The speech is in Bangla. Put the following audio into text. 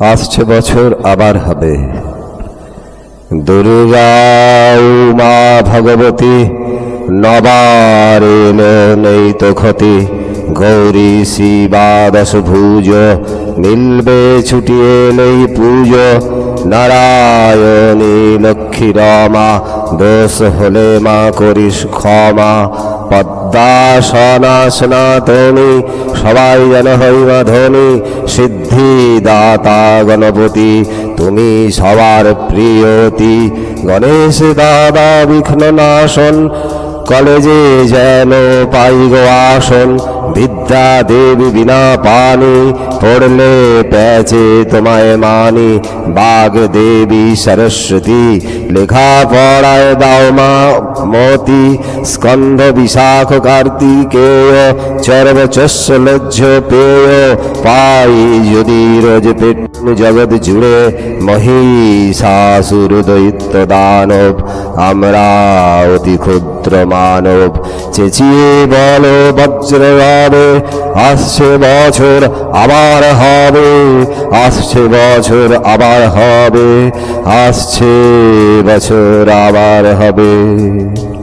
আসছে বছর আবার হবে। দুর্গা মা ভগবতী নবার এলো নেই তো ক্ষতি, গৌরী শিবা দশ ভুজ মিলবে ছুটিয়ে নেই পুজো, নারায়ণী লক্ষ্মী রমা, দোষ হলে মা করিস ক্ষমা। পদ্মাসনা স্নাতনী সবাই যেন হইবা ধনী সিদ্ধি দাতা গণপতি তুমি সবার প্রিয়তি। গণেশ দাদা বিঘ্ন নাশন কলেজে যেন পাই গো আসন। বিদ্যা দেবী বিনা পানি, পড়লে প্যাচে তোমায় মানি। বাঘ দেবী সরস্বতী লেখা পড়ায় দাও মা মতি স্কন্ধ বিশাখ কার্তিকেয় চর্বচস্য লজ্জ পেয় পাই যদি রোজ পেট জগৎ জুড়ে মহিষাসুর দৈত্য দানব আমরা অতি ক্ষুদ্র মানব চেঁচিয়ে বল বজ্র হবে আসছে বছর আবার হবে আসছে বছর আবার হবে আসছে বছর আবার হবে Thank you.